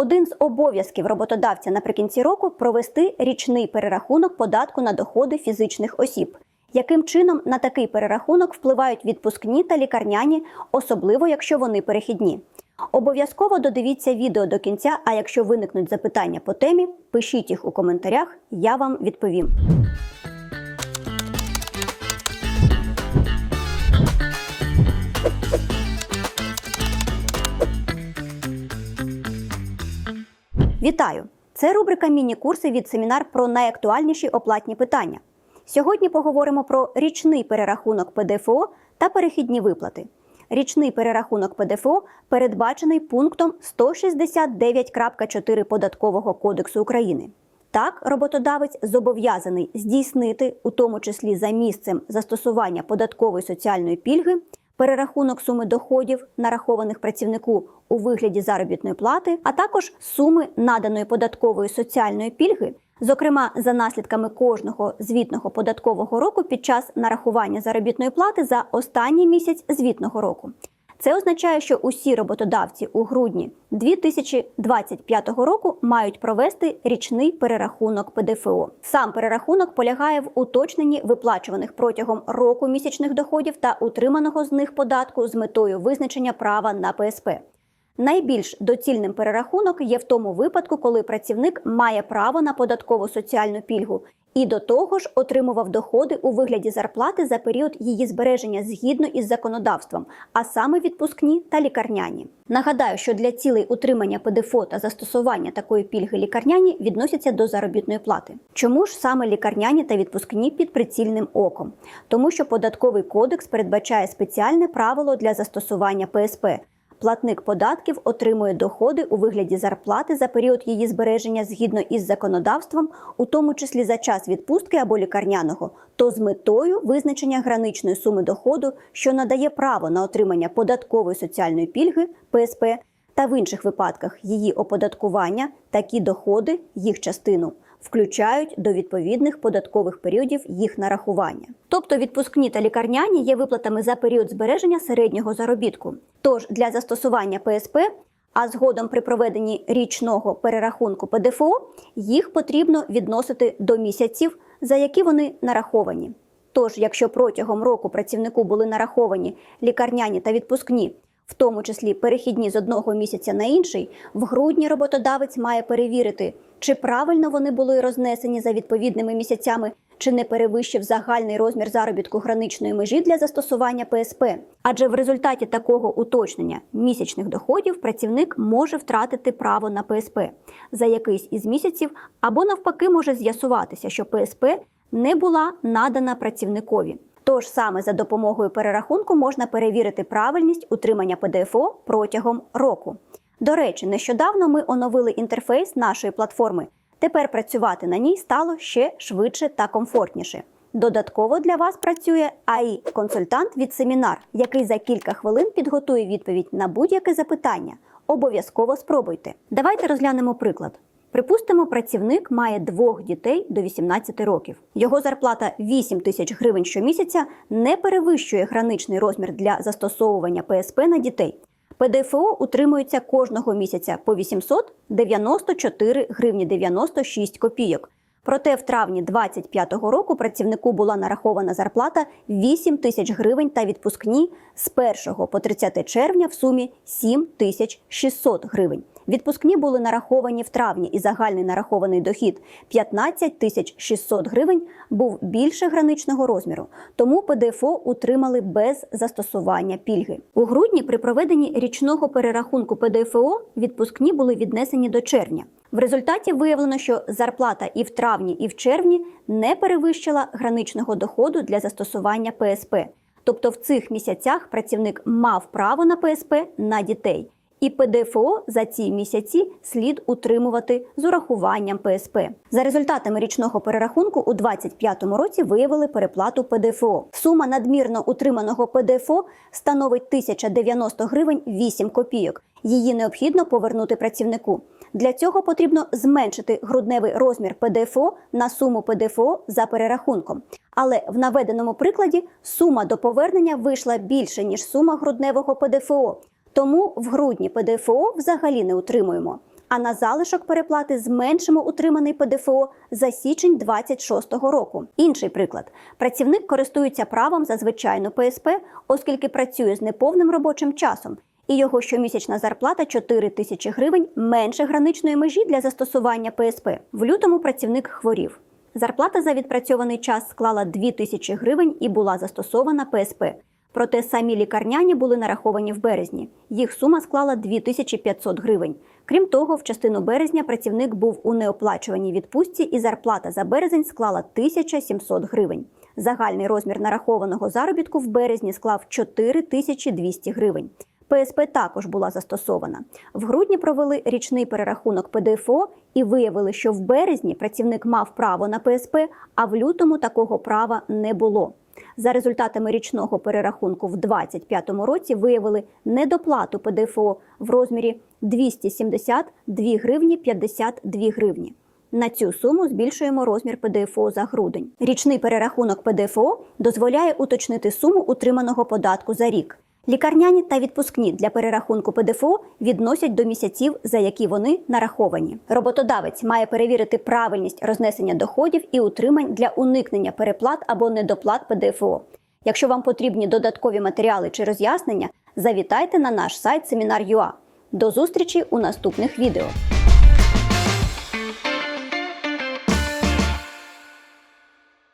Один з обов'язків роботодавця наприкінці року провести річний перерахунок податку на доходи фізичних осіб. Яким чином на такий перерахунок впливають відпускні та лікарняні, особливо якщо вони перехідні? Обов'язково додивіться відео до кінця. А якщо виникнуть запитання по темі, пишіть їх у коментарях, я вам відповім. Вітаю! Це рубрика Міні-курси від семінар про найактуальніші оплатні питання. Сьогодні поговоримо про річний перерахунок ПДФО та перехідні виплати. Річний перерахунок ПДФО передбачений пунктом 169.4 Податкового кодексу України. Так, роботодавець зобов'язаний здійснити, у тому числі за місцем застосування податкової соціальної пільги, перерахунок суми доходів, нарахованих працівнику у вигляді заробітної плати, а також суми наданої податкової соціальної пільги, зокрема за наслідками кожного звітного податкового року під час нарахування заробітної плати за останній місяць звітного року. Це означає, що усі роботодавці у грудні 2025 року мають провести річний перерахунок ПДФО. Сам перерахунок полягає в уточненні виплачуваних протягом року місячних доходів та утриманого з них податку з метою визначення права на ПСП. Найбільш доцільним перерахунок є в тому випадку, коли працівник має право на податкову соціальну пільгу і до того ж отримував доходи у вигляді зарплати за період її збереження згідно із законодавством, а саме відпускні та лікарняні. Нагадаю, що для цілей утримання ПДФО та застосування такої пільги лікарняні відносяться до заробітної плати. Чому ж саме лікарняні та відпускні під прицільним оком? Тому що податковий кодекс передбачає спеціальне правило для застосування ПСП платник податків отримує доходи у вигляді зарплати за період її збереження згідно із законодавством, у тому числі за час відпустки або лікарняного, то з метою визначення граничної суми доходу, що надає право на отримання податкової соціальної пільги ПСП. Та в інших випадках її оподаткування такі доходи, їх частину включають до відповідних податкових періодів їх нарахування. Тобто відпускні та лікарняні є виплатами за період збереження середнього заробітку. Тож для застосування ПСП, а згодом при проведенні річного перерахунку ПДФО, їх потрібно відносити до місяців, за які вони нараховані. Тож, якщо протягом року працівнику були нараховані лікарняні та відпускні, в тому числі перехідні з одного місяця на інший, в грудні роботодавець має перевірити, чи правильно вони були рознесені за відповідними місяцями, чи не перевищив загальний розмір заробітку граничної межі для застосування ПСП. Адже в результаті такого уточнення місячних доходів працівник може втратити право на ПСП за якийсь із місяців, або навпаки може з'ясуватися, що ПСП не була надана працівникові. Тож саме за допомогою перерахунку можна перевірити правильність утримання ПДФО протягом року. До речі, нещодавно ми оновили інтерфейс нашої платформи. Тепер працювати на ній стало ще швидше та комфортніше. Додатково для вас працює ai консультант від семінар, який за кілька хвилин підготує відповідь на будь-яке запитання. Обов'язково спробуйте. Давайте розглянемо приклад. Припустимо, працівник має двох дітей до 18 років. Його зарплата 8 тисяч гривень щомісяця не перевищує граничний розмір для застосовування ПСП на дітей. ПДФО утримується кожного місяця по 894 гривні 96 копійок. Проте в травні 2025 року працівнику була нарахована зарплата 8 тисяч гривень та відпускні з 1 по 30 червня в сумі 7 тисяч 600 гривень. Відпускні були нараховані в травні, і загальний нарахований дохід 15 тисяч 600 гривень був більше граничного розміру. Тому ПДФО утримали без застосування пільги. У грудні при проведенні річного перерахунку ПДФО відпускні були віднесені до червня. В результаті виявлено, що зарплата і в травні, і в червні не перевищила граничного доходу для застосування ПСП. Тобто в цих місяцях працівник мав право на ПСП на дітей. І ПДФО за ці місяці слід утримувати з урахуванням ПСП. За результатами річного перерахунку у 2025 році виявили переплату ПДФО. Сума надмірно утриманого ПДФО становить 1090 гривень 8 копійок. Її необхідно повернути працівнику. Для цього потрібно зменшити грудневий розмір ПДФО на суму ПДФО за перерахунком. Але в наведеному прикладі сума до повернення вийшла більше ніж сума грудневого ПДФО. Тому в грудні ПДФО взагалі не утримуємо. а на залишок переплати зменшимо утриманий ПДФО за січень 26 року. Інший приклад: працівник користується правом за звичайну ПСП, оскільки працює з неповним робочим часом. І його щомісячна зарплата 4 тисячі гривень менше граничної межі для застосування ПСП. В лютому працівник хворів. Зарплата за відпрацьований час склала 2 тисячі гривень і була застосована ПСП. Проте самі лікарняні були нараховані в березні. Їх сума склала 2500 гривень. Крім того, в частину березня працівник був у неоплачуваній відпустці, і зарплата за березень склала 1700 гривень. Загальний розмір нарахованого заробітку в березні склав 4200 гривень. ПСП також була застосована. В грудні провели річний перерахунок ПДФО і виявили, що в березні працівник мав право на ПСП, а в лютому такого права не було. За результатами річного перерахунку в 2025 році виявили недоплату ПДФО в розмірі 272 гривні 52 гривні. На цю суму збільшуємо розмір ПДФО за грудень. Річний перерахунок ПДФО дозволяє уточнити суму утриманого податку за рік. Лікарняні та відпускні для перерахунку ПДФО відносять до місяців, за які вони нараховані. Роботодавець має перевірити правильність рознесення доходів і утримань для уникнення переплат або недоплат ПДФО. Якщо вам потрібні додаткові матеріали чи роз'яснення, завітайте на наш сайт Семінар.ua. До зустрічі у наступних відео.